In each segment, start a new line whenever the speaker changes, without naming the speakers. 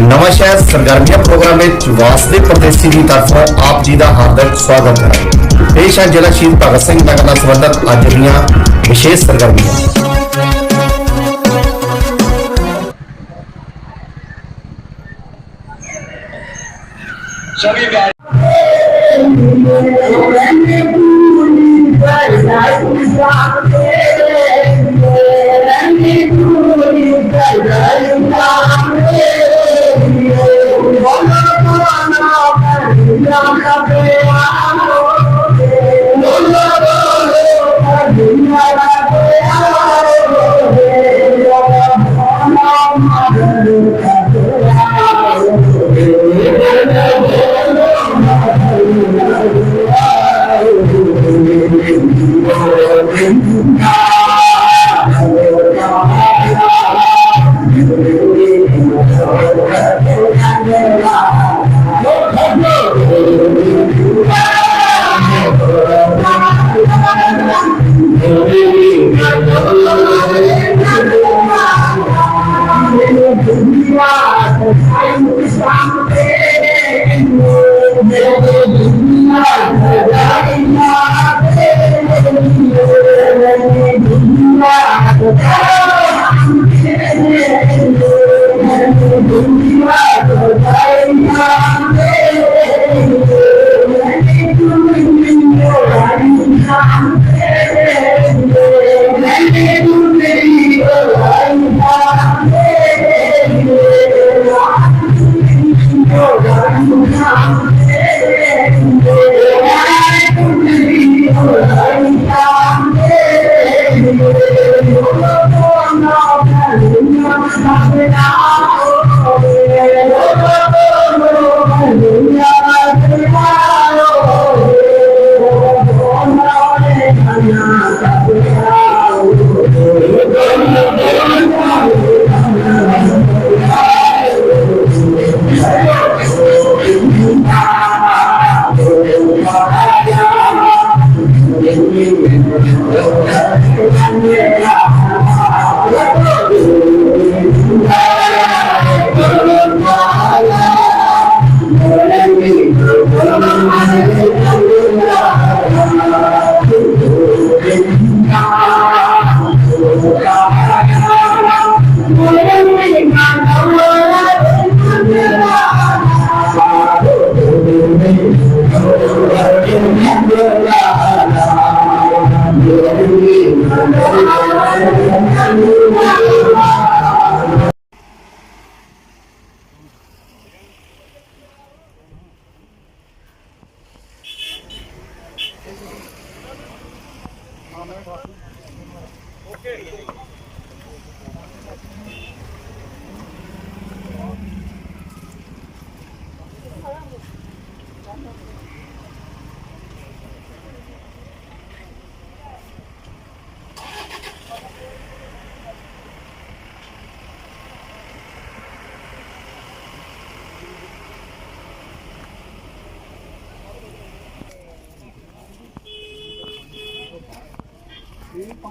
ਨਵਾਂ ਸ਼ਹਿਰ ਸਰਗਰਮੀਆਂ ਪ੍ਰੋਗਰਾਮ ਵਿੱਚ ਵਾਸਦੇ ਪ੍ਰਦੇਸ਼ੀ ਦੀ ਤਰਫੋਂ ਆਪ ਜੀ ਦਾ ਹਾਰਦਿਕ ਸਵਾਗਤ ਹੈ ਪੇਸ਼ ਹੈ ਜ਼ਿਲ੍ਹਾ ਸ਼ਹੀਦ ਭਗਤ ਸਿੰਘ ਨਗਰ ਨਾਲ ਸੰਬੰਧਿਤ ਅੱਜ ਦੀਆਂ ਵਿਸ਼ੇਸ਼ ਸਰਗਰਮੀਆਂ Thank you. Yeah.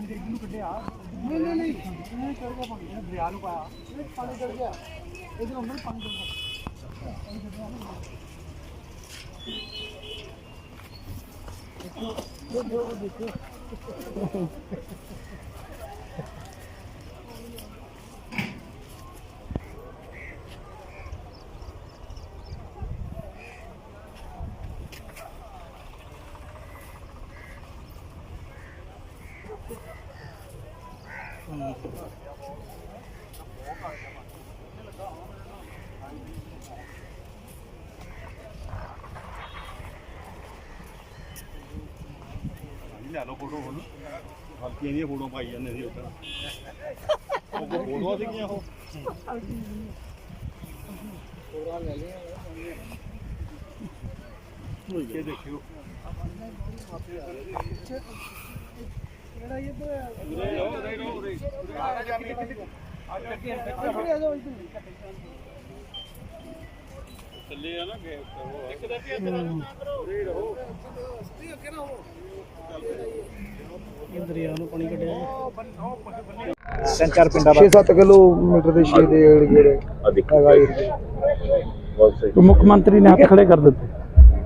ਨਹੀਂ ਨਹੀਂ ਨਹੀਂ। ਇਹ ਚੜ ਗਿਆ ਪਾਣੀ ਇਹ ਦਰਿਆ ਨੂੰ ਪਾਇਆ ਇਹ ਪਾਣੀ ਚੜ ਗਿਆ ਇਹਦੇ ਅੰਦਰ ਪਾਣੀ ਚੜ ਗਿਆ ਦੇਖੋ ਦੇਖੋ
ਲੈ ਲਓ ਫੋਟੋ ਹੁਣ। ਹਲਕੀਆਂ ਦੀਆਂ ਫੋਟੋ ਪਾਈ ਜਾਂਦੇ ਸੀ ਉੱਧਰ। ਉਹ ਫੋਟੋਆਂ ਸੀਗੀਆਂ ਉਹ? ਇਹ ਦੇਖਿਓ।
ਜਿਹੜਾ ਇਹ ਤੋਂ
ਤਿੰਨ ਚਾਰ ਪਿੰਡਾਂ ਦਾ
ਕਿਲੋਮੀਟਰ ਦੇ
ਮੁੱਖ ਮੰਤਰੀ ਨੇ ਹੱਥ ਖੜੇ ਕਰ ਦਿੱਤੇ।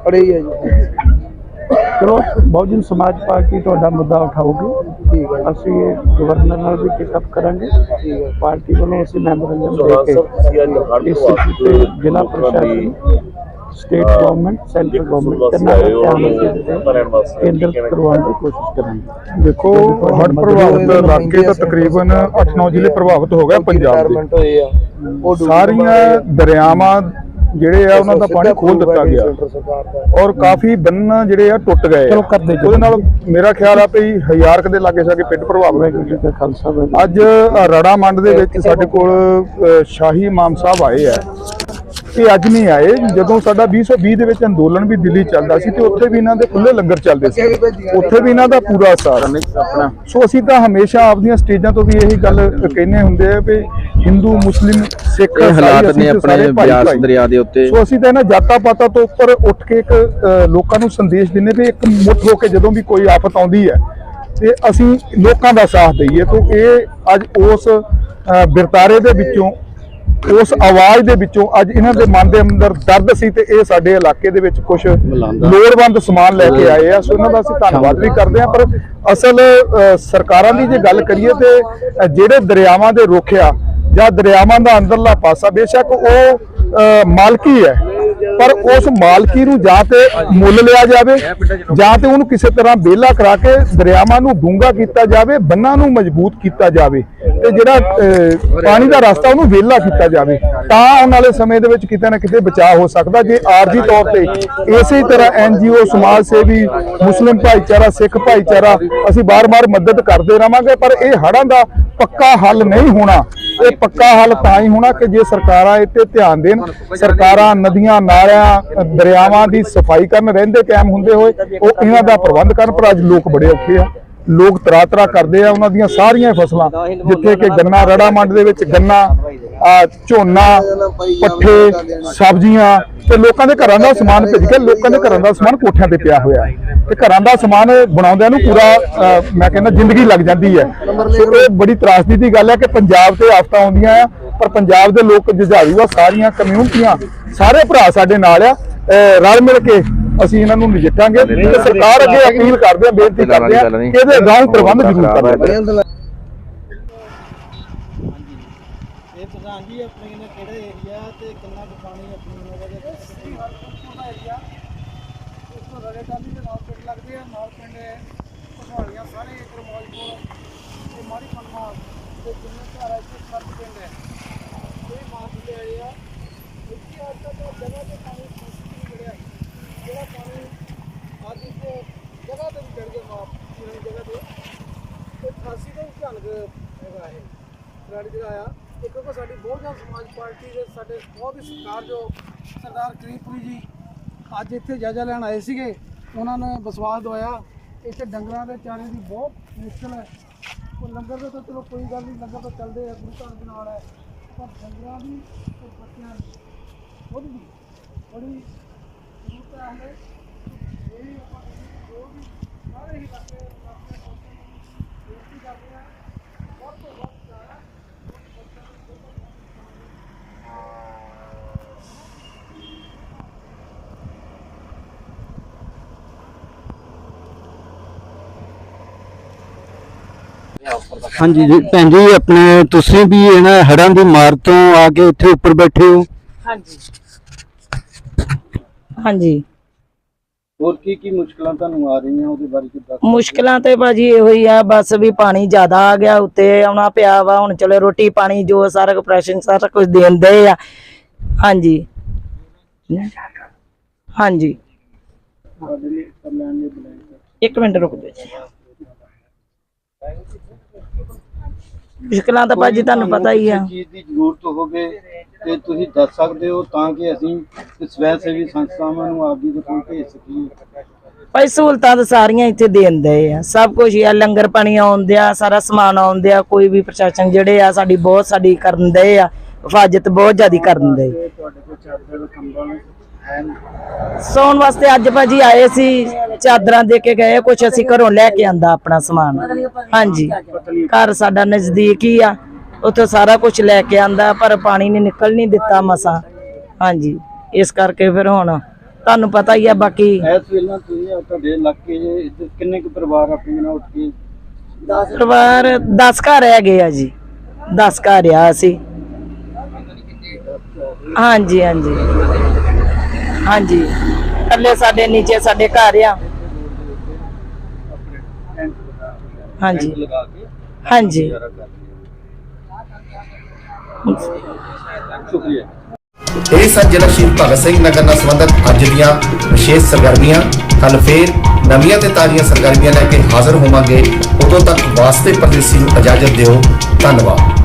ਖੜੇ ਹੀ ਹੈ ਜੀ।
ਚਲੋ ਬਹੁਜਨ ਸਮਾਜ ਪਾਰਟੀ ਤੁਹਾਡਾ ਮੁੱਦਾ ਉਠਾਊਗੀ।
ਠੀਕ ਹੈ।
ਅਸੀਂ ਇਹ ਗਵਰਨਰ ਨਾਲ ਵੀ ਟਿਕਅਪ ਕਰਾਂਗੇ।
ਠੀਕ ਹੈ।
ਪਾਰਟੀ ਵੱਲੋਂ ਅਸੀਂ ਮੈਮੋਰੰਡਮ ਦੇ ਕੇ ਇਸ ਤੇ ਜ਼ਿਲ੍ਹਾ ਪ੍ਰਸ਼ਾਸਨ ਸਟੇਟ ਗਵਰਨਮੈਂਟ ਸੈਂਟਰਲ ਗਵਰਨਮੈਂਟ ਧਿਆਨ ਅਸੀਂ ਕੇਂਦਰ ਕਰਵਾਉਣ ਦੀ ਕੋਸ਼ਿਸ਼ ਕਰਾਂਗੇ।
ਦੇਖੋ ਹੜ੍ਹ ਪ੍ਰਭਾਵਿਤ ਇਲਾਕੇ ਤਾਂ ਤਕਰੀਬਨ 8-9 ਜ਼ਿਲ੍ਹੇ ਪ੍ਰਭਾਵਿਤ ਹੋ ਗਿਆ ਪੰਜਾਬ ਦੇ। ਸਾਰੀਆਂ ਦਰਿਆਵਾਂ ਜਿਹੜੇ ਆ ਉਹਨਾਂ ਦਾ ਪਾਣੀ ਖੋਲ ਦਿੱਤਾ ਗਿਆ। ਔਰ ਕਾਫੀ ਬੰਨ ਜਿਹੜੇ ਆ ਟੁੱਟ ਗਏ।
ਚਲੋ ਕਰਦੇ।
ਉਹਦੇ ਨਾਲ ਮੇਰਾ ਖਿਆਲ ਆ ਵੀ ਹਜ਼ਾਰ ਕੁ ਦੇ ਲਾਗੇ ਸਾਗੇ ਪਿੰਡ ਪ੍ਰਭਾਵਿਤ
ਖਾਲਸਾ
ਅੱਜ ਰਾੜਾ ਮੰਡ ਦੇ ਵਿੱਚ ਸਾਡੇ ਕੋਲ ਸ਼ਾਹੀ ਇਮਾਮ ਸਾਹਿਬ ਆਏ ਆ। ਇਹ ਅੱਜ ਨਹੀਂ ਆਏ। ਜਦੋਂ ਸਾਡਾ 2020 ਦੇ ਵਿੱਚ ਅੰਦੋਲਨ ਵੀ ਦਿੱਲੀ ਚੱਲਦਾ ਸੀ ਤੇ ਉੱਥੇ ਵੀ ਇਹਨਾਂ ਦੇ ਖੁੱਲੇ ਲੰਗਰ ਚੱਲਦੇ ਸੀ। ਉੱਥੇ ਵੀ ਇਹਨਾਂ ਦਾ ਪੂਰਾ ਸਾਥ ਆਪਣਾ। ਸੋ ਅਸੀਂ ਤਾਂ ਹਮੇਸ਼ਾ ਆਪਣੀਆਂ ਸਟੇਜਾਂ ਤੋਂ ਵੀ ਇਹੀ ਗੱਲ ਕਹਿੰਦੇ ਹੁੰਦੇ ਆ ਵੀ ਹਿੰਦੂ ਮੁਸਲਿਮ ਸਿੱਖ
ਹਾਲਾਤ ਨੇ ਆਪਣੇ ਬਿਆਸ। ਦਰਿਆ ਦੇ ਉੱਤੇ।
ਸੋ ਅਸੀਂ ਤਾਂ ਇਹਨਾਂ ਜਾਤਾਂ ਪਾਤਾਂ ਤੋਂ ਉੱਪਰ ਉੱਠ ਕੇ ਇੱਕ ਲੋਕਾਂ ਨੂੰ ਸੰਦੇਸ਼ ਦਿੰਦੇ ਵੀ ਇੱਕ ਮੁੱਠ ਹੋ ਕੇ ਜਦੋਂ ਵੀ ਕੋਈ ਆਫਤ ਆਉਂਦੀ ਹੈ ਤੇ ਅਸੀਂ ਲੋਕਾਂ ਦਾ ਸਾਥ ਦਈਏ। ਤੋਂ ਇਹ ਅੱਜ ਉਸ ਬਿਰਤਾਰੇ ਦੇ ਵਿੱਚੋਂ ਉਸ ਆਵਾਜ਼ ਦੇ ਵਿੱਚੋਂ ਅੱਜ ਇਹਨਾਂ ਦੇ ਮਨ ਦੇ ਅੰਦਰ ਦਰਦ ਸੀ ਤੇ ਇਹ ਸਾਡੇ ਇਲਾਕੇ ਦੇ ਵਿੱਚ ਕੁਝ ਲੋੜਵੰਦ ਸਮਾਨ ਲੈ ਕੇ ਆਏ ਆ। ਸੋ ਇਹਨਾਂ ਦਾ ਅਸੀਂ ਧੰਨਵਾਦ ਵੀ ਕਰਦੇ ਹਾਂ। ਪਰ ਅਸਲ ਸਰਕਾਰਾਂ ਦੀ ਜੇ ਗੱਲ ਕਰੀਏ ਤੇ ਜਿਹੜੇ ਦਰਿਆਵਾਂ ਦੇ ਰੋਖਿਆ ਜਾਂ ਦਰਿਆਵਾਂ ਦਾ ਅੰਦਰਲਾ ਪਾਸਾ ਬੇਸ਼ੱਕ ਉਹ ਮਾਲਕੀ ਹੈ। ਪਰ ਉਸ ਮਾਲਕੀ ਨੂੰ ਜਾਂ ਤੇ ਮੁੱਲ ਲਿਆ ਜਾਵੇ ਜਾਂ ਤੇ ਉਹਨੂੰ ਕਿਸੇ ਤਰ੍ਹਾਂ ਵਿਹਲਾ ਕਰਾ ਕੇ ਦਰਿਆਵਾਂ ਨੂੰ ਡੂੰਘਾ ਕੀਤਾ ਜਾਵੇ ਬੰਨਾਂ ਨੂੰ ਮਜ਼ਬੂਤ ਕੀਤਾ ਜਾਵੇ ਤੇ ਜਿਹੜਾ ਪਾਣੀ ਦਾ ਰਸਤਾ ਉਹਨੂੰ ਵਿਹਲਾ ਕੀਤਾ ਜਾਵੇ ਤਾਂ ਆਉਣ ਵਾਲੇ ਸਮੇਂ ਦੇ ਵਿੱਚ ਕਿਤੇ ਨਾ ਕਿਤੇ ਬਚਾਅ ਹੋ ਸਕਦਾ। ਜੇ ਆਰਜੀ ਤੌਰ ਤੇ ਇਸੇ ਤਰ੍ਹਾਂ ਐਨਜੀਓ ਸਮਾਜ ਸੇਵੀ ਮੁਸਲਿਮ ਭਾਈਚਾਰਾ ਸਿੱਖ ਭਾਈਚਾਰਾ ਅਸੀਂ ਬਾਰ-ਬਾਰ ਮਦਦ ਕਰਦੇ ਰਵਾਂਗੇ ਪਰ ਇਹ ਹੜ੍ਹਾਂ ਦਾ ਪੱਕਾ ਹੱਲ ਨਹੀਂ ਹੋਣਾ। ਇਹ ਪੱਕਾ ਹੱਲ ਤਾਂ ਹੀ ਹੋਣਾ ਕਿ ਜੇ ਸਰਕਾਰਾਂ ਤੇ ਧਿਆਨ ਦੇਣ ਸਰਕਾਰਾਂ ਨਦੀਆਂ ਨਾਲਿਆਂ ਅ, ਦਰਿਆਵਾਂ ਦੀ ਸਫ਼ਾਈ ਕਰਨ ਰਹਿੰਦੇ ਕਾਇਮ ਹੁੰਦੇ ਹੋਏ ਉਹ ਇਹਨਾਂ ਦਾ ਪ੍ਰਬੰਧ ਕਰਨ ਪਰ ਅੱਜ ਲੋਕ ਬੜੇ ਔਖੇ ਆ। ਲੋਕ ਤਰਾ ਕਰਦੇ ਆ ਉਹਨਾਂ ਦੀਆਂ ਸਾਰੀਆਂ ਫਸਲਾਂ ਜਿੱਥੇ ਕਿ ਗੰਨਾ ਰੜਾ ਮੰਡ ਦੇ ਵਿੱਚ ਗੰਨਾ ਝੋਨਾ ਪੱਠੇ ਸਬਜ਼ੀਆਂ ਤੇ ਲੋਕਾਂ ਦੇ ਘਰਾਂ ਦਾ ਸਮਾਨ ਭਿੱਜ ਕੇ ਲੋਕਾਂ ਦੇ ਘਰਾਂ ਦਾ ਸਮਾਨ ਕੋਠਿਆਂ ਤੇ ਪਿਆ ਹੋਇਆ। ਹੈ ਤੇ ਘਰਾਂ ਦਾ ਸਮਾਨ ਬਣਾਉਂਦਿਆਂ ਨੂੰ ਪੂਰਾ ਮੈਂ ਕਹਿੰਦਾ ਜ਼ਿੰਦਗੀ ਲੱਗ ਜਾਂਦੀ ਹੈ। ਸੋ ਇਹ ਬੜੀ ਤਰਾਸਦੀ ਦੀ ਗੱਲ ਹੈ ਕਿ ਪੰਜਾਬ ਤੇ ਆਫਤਾਂ ਆਉਂਦੀਆਂ ਆ ਪਰ ਪੰਜਾਬ ਦੇ ਲੋਕ ਜੁਝਾਰੂ ਆ ਸਾਰੀਆਂ ਕਮਿਊਨਿਟੀਆਂ ਸਾਰੇ ਭਰਾ ਸਾਡੇ ਨਾਲ ਆ। ਰਲ ਮਿਲ ਕੇ ਅਸੀਂ ਇਹਨਾਂ ਨੂੰ ਨਜਿੱਠਾਂਗੇ ਤੇ ਸਰਕਾਰ ਅੱਗੇ ਅਪੀਲ ਕਰਦੇ ਆ ਬੇਨਤੀ ਕਰਦੇ ਆ ਕਿ ਇਹਦੇ ਅਗਾਊਂ ਪ੍ਰਬੰਧ ਜ਼ਰੂਰ ਕਰਨਾ ਚਾਹੀਦਾ
ਇਹ ਪ੍ਰਧਾਨ ਜੀ ਆਪਣੇ ਨੇ ਕਿਹੜਾ ਏਰੀਆ ਤੇ ਕਿੰਨਾ ਕੁ ਪਾਣੀ ਆਪਣੀ ਨਗਰ ਦੇ ਵਿੱਚ ਏਰੀਆ ਉਸ ਤੋਂ ਰੜੇ ਟਾਲੀ ਦੇ ਨਾਲ ਪਿੰਡ ਲੱਗਦੇ ਆ ਨਾਲ ਪਿੰਡ ਪਹਾੜੀਆਂ ਸਾਰੇ ਇੱਧਰ ਮੌਜਪੁਰ ਤੇ ਮਾਰੀ ਪੰਨਾ ਤੇ ਜਿੰਨੇ ਘਰ ਆ ਇੱਥੇ ਸੱਤ ਪਿੰਡ ਹੈ। ਇਹ ਮਾਰ ਦੇ ਆਏ ਆ ਇੱਥੇ ਅੱਜ ਤੱਕ ਜਗ੍ਹਾ ਤੇ ਪਾਣੀ ਨਹੀਂ ਮਿਲਿਆ ਜਿਹੜਾ ਪਾਣੀ ਅੱਜ ਇੱਥੇ ਜਗ੍ਹਾ ਤੇ ਵੀ ਚੜ ਗਿਆ ਮਾਪ ਪੂਰੀ ਜਗ੍ਹਾ ਤੇ ਤੇ 88 ਦਾ ਵੀ ਝਲਕ ਹੈਗਾ ਇਹ ਫਲੱਡ ਜਿਹੜਾ ਆ ਇੱਕ ਕਿਉਂਕਿ ਸਾਡੀ ਬਹੁਜਨ ਸਮਾਜ ਪਾਰਟੀ ਦੇ ਸਾਡੇ ਬਹੁਤ ਹੀ ਸਰਕਾਰ ਜੋ ਸਰਦਾਰ ਕਰੀਮਪੁਰੀ ਜੀ ਅੱਜ ਇੱਥੇ ਜਾਇਜ਼ਾ ਲੈਣ ਆਏ ਸੀਗੇ ਉਹਨਾਂ ਨੇ ਵਿਸ਼ਵਾਸ ਦਵਾਇਆ ਇੱਥੇ ਡੰਗਰਾਂ ਦੇ ਚਾਰੇ ਦੀ ਬਹੁਤ ਮੁਸ਼ਕਲ ਹੈ ਉਹ ਲੰਗਰ ਦੇ ਤਾਂ ਚਲੋ ਕੋਈ ਗੱਲ ਨਹੀਂ, ਲੰਗਰ ਤਾਂ ਚੱਲਦੇ ਆ, ਗੁਰੂ ਘਰ ਦੇ ਨਾਲ ਹੈ। ਪਰ ਡੰਗਰਾਂ ਦੀ ਤੇ ਬੱਚਿਆਂ ਦੀ ਖੁਦ ਦੀ ਬੜੀ ਜ਼ਰੂਰਤ ਹੈ ਇਹ ਆਪਾਂ ਜੋ ਵੀ ਸਾਰੇ ਹੀ ਇਲਾਕੇ ਇਲਾਕੇ ਲੋਕਾਂ ਬੇਨਤੀ ਕਰਦੇ ਆ ਵੱਧ ਤੋਂ ਵੱਧ ਚਾਰਾ
ਹਾਂਜੀ ਜੀ ਭੈਣ ਜੀ ਆਪਣੇ ਤੁਸੀਂ ਵੀ ਇਹਨਾਂ ਹੜਾਂ ਦੀ ਮਾਰ ਤੋਂ ਆ ਕੇ ਇੱਥੇ ਉੱਪਰ ਬੈਠੇ ਹੋ?
ਹਾਂਜੀ। ਹਾਂਜੀ।
ਹੋਰ ਕੀ ਕੀ ਮੁਸ਼ਕਲਾਂ ਤੁਹਾਨੂੰ ਆ ਰਹੀਆਂ ਉਹਦੇ ਬਾਰੇ ਦੱਸ
ਮੁਸ਼ਕਲਾਂ ਤੇ ਭਾਜੀ ਇਹੋ ਹੀ ਆ ਬਸ ਵੀ ਪਾਣੀ ਜ਼ਿਆਦਾ ਆ ਗਿਆ ਉੱਤੇ ਆਉਣਾ ਪਿਆ ਵਾ ਹੁਣ ਚਲੋ ਰੋਟੀ ਪਾਣੀ ਜੋ ਸਾਰਾ ਕੰਪਰੈਸ਼ਨ ਸਾਰਾ ਕੁਝ ਦੇਂਦੇ ਆ। ਹਾਂਜੀ। ਹਾਂਜੀ। ਇੱਕ ਮਿੰਟ ਰੁਕ ਜਾਓ ਜੀ। ਮੁਸ਼ਕਲਾਂ ਤਾਂ ਭਾਜੀ ਤੁਹਾਨੂੰ ਪਤਾ ਹੀ ਆ।
ਚੀਜ਼ ਦੀ ਜ਼ਰੂਰਤ ਹੋਵੇ ਤੇ ਤੁਸੀਂ ਦੱਸ ਸਕਦੇ ਹੋ ਤਾਂ ਕਿ ਅਸੀਂ ਸਵੈ ਸੇਵੀ ਸੰਸਥਾਵਾਂ ਨੂੰ ਆਪ ਦੇ ਕੋਲ ਭੇਜ ਸਕੀਏ।
ਭਾਈ ਸਹੂਲਤਾਂ ਤਾਂ ਸਾਰੀਆਂ ਇੱਥੇ ਦੇਂਦੇ ਆ। ਸਭ ਕੁਝ ਆ ਲੰਗਰ ਪਾਣੀ ਆਉਂਦਿਆ ਸਾਰਾ ਸਮਾਨ ਆਉਂਦਿਆ ਕੋਈ ਵੀ ਪ੍ਰਸ਼ਾਸਨ ਜਿਹੜੇ ਆ ਸਾਡੀ ਬਹੁਤ ਸਾਡੀ ਕਰਨ ਦੇ ਆ ਹਿਫਾਜ਼ਤ ਬਹੁਤ ਜ਼ਿਆਦੀ ਕਰਨ ਦੇ।
ਤੁਹਾਡੇ ਕੋਲ ਚਾਦਰ ਕੰਬਲ
ਸੌਣ ਵਾਸਤੇ ਅੱਜ ਭਾਜੀ ਆਏ ਸੀ। ਚਾਦਰਾਂ ਦੇ ਕੇ ਗਏ ਕੁਝ ਅਸੀਂ ਘਰੋਂ ਲੈ ਕੇ ਆਂਦਾ ਆਪਣਾ ਸਮਾਨ। ਹਾਂਜੀ। ਘਰ ਸਾਡਾ ਨਜ਼ਦੀਕ ਹੀ ਆ ਉੱਥੋਂ ਸਾਰਾ ਕੁਝ ਲੈ ਕੇ ਆਂਦਾ ਪਰ ਪਾਣੀ ਨੇ ਨਿਕਲ ਨਹੀਂ ਦਿੱਤਾ ਮਸਾਂ। ਹਾਂਜੀ ਇਸ ਕਰਕੇ ਫਿਰ ਹੁਣ ਤੁਹਾਨੂੰ ਪਤਾ ਹੀ ਆ ਬਾਕੀ।
ਇਸ ਵੇਲੇ ਤੁਸੀਂ ਤੁਹਾਡੇ ਇਲਾਕੇ 'ਚ ਇੱਧਰ ਕਿੰਨੇ ਕੁ ਪਰਿਵਾਰ ਆਪਣੇ ਨਾਲ ਉੱਠ ਕੇ?
ਪਰਿਵਾਰ 10 ਘਰ ਹੈਗੇ ਆ ਜੀ। 10 ਘਰ ਆ ਅਸੀਂ। ਹਾਂਜੀ ਹਾਂਜੀ। ਹਾਂਜੀ। ਥੱਲੇ ਸਾਡੇ ਨੀਚੇ ਸਾਡੇ ਘਰ ਆ। ਹਾਂਜੀ।
ਲਗਾ ਕੇ
ਹਾਂਜੀ।
ਸ਼ੁਕਰੀਆ।
ਇਹ ਸਨ ਜ਼ਿਲ੍ਹਾ ਸ਼ਹੀਦ ਭਗਤ ਸਿੰਘ ਨਗਰ ਨਾਲ ਸੰਬੰਧਿਤ ਅੱਜ ਦੀਆਂ ਵਿਸ਼ੇਸ਼ ਸਰਗਰਮੀਆਂ। ਕੱਲ ਫੇਰ ਨਵੀਆਂ ਤੇ ਤਾਜ਼ੀਆਂ ਸਰਗਰਮੀਆਂ ਲੈ ਕੇ ਹਾਜ਼ਰ ਹੋਵਾਂਗੇ। ਉਦੋਂ ਤੱਕ ਵਾਸਤੇ ਪਰਦੇਸੀ ਨੂੰ ਇਜਾਜ਼ਤ ਦਿਓ। ਧੰਨਵਾਦ।